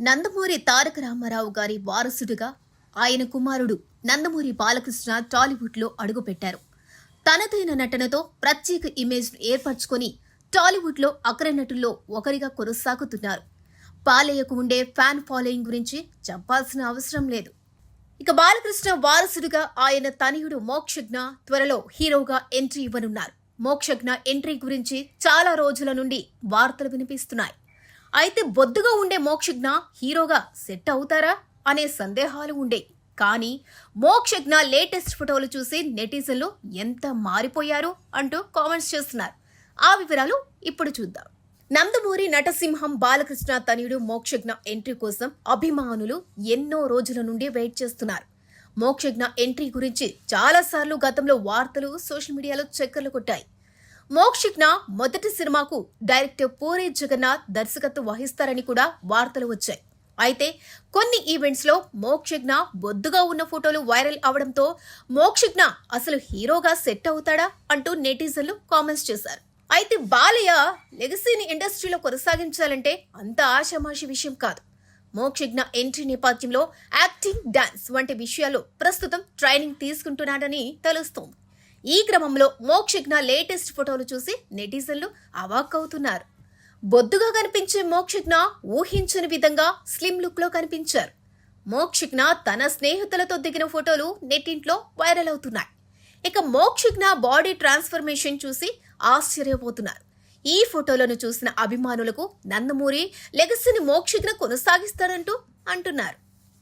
నందమూరి తారక రామారావు గారి వారసుడిగా ఆయన కుమారుడు నందమూరి బాలకృష్ణ టాలీవుడ్లో అడుగుపెట్టారు. తనదైన నటనతో ప్రత్యేక ఇమేజ్ ఏర్పరచుకొని టాలీవుడ్లో అగ్రనటుల్లో ఒకరిగా కొనసాగుతున్నారు. పాలయ్యకు ఉండే ఫ్యాన్ ఫాలోయింగ్ గురించి చెప్పాల్సిన అవసరం లేదు. ఇక బాలకృష్ణ వారసుడిగా ఆయన తనయుడు మోక్షజ్ఞ త్వరలో హీరోగా ఎంట్రీ ఇవ్వనున్నారు. మోక్షజ్ఞ ఎంట్రీ గురించి చాలా రోజుల నుండి వార్తలు వినిపిస్తున్నాయి. అయితే బొద్దుగా ఉండే మోక్షజ్ఞ హీరోగా సెట్ అవుతారా అనే సందేహాలు ఉండే. కానీ మోక్షజ్ఞ లేటెస్ట్ ఫోటోలు చూసి నెటిజన్లు ఎంత మారిపోయారు అంటూ కామెంట్స్ చేస్తున్నారు. ఆ వివరాలు ఇప్పుడు చూద్దాం. నందమూరి నటసింహం బాలకృష్ణ తనయుడు మోక్షజ్ఞ ఎంట్రీ కోసం అభిమానులు ఎన్నో రోజుల నుండి వెయిట్ చేస్తున్నారు. మోక్షజ్ఞ ఎంట్రీ గురించి చాలాసార్లు గతంలో వార్తలు సోషల్ మీడియాలో చక్కర్లు కొట్టాయి. మోక్షజ్ఞ మొదటి సినిమాకు డైరెక్టర్ పూరి జగన్నాథ్ దర్శకత్వం వహిస్తారని కూడా వార్తలు వచ్చాయి. అయితే కొన్ని ఈవెంట్స్లో మోక్షజ్ఞ బొద్దుగా ఉన్న ఫోటోలు వైరల్ అవడంతో మోక్షజ్ఞ అసలు హీరోగా సెట్ అవుతాడా అంటూ నెటిజన్లు కామెంట్స్ చేశారు. అయితే బాలయ్య లెగసీని ఇండస్ట్రీలో కొనసాగించాలంటే అంత ఆషమాషి విషయం కాదు. మోక్షజ్ఞ ఎంట్రీ నేపథ్యంలో యాక్టింగ్ డాన్స్ వంటి విషయాలు ప్రస్తుతం ట్రైనింగ్ తీసుకుంటున్నాడని తెలుస్తోంది. ఈ క్రమంలో మోక్షజ్ఞ లేటెస్ట్ ఫోటోలు చూసి నెటిజన్లు అవాక్కవుతున్నారు బొద్దుగా కనిపించే మోక్షజ్ఞ ఊహించని విధంగా స్లిమ్ లుక్లో కనిపించారు. మోక్షజ్ఞ తన స్నేహితులతో దిగిన ఫోటోలు నెట్టింట్లో వైరల్ అవుతున్నాయి. ఇక మోక్షజ్ఞ బాడీ ట్రాన్స్ఫర్మేషన్ చూసి ఆశ్చర్యపోతున్నారు. ఈ ఫోటోలను చూసిన అభిమానులకు నందమూరి లెగసీని మోక్షజ్ఞ కొనసాగిస్తాడంటూ అంటున్నారు.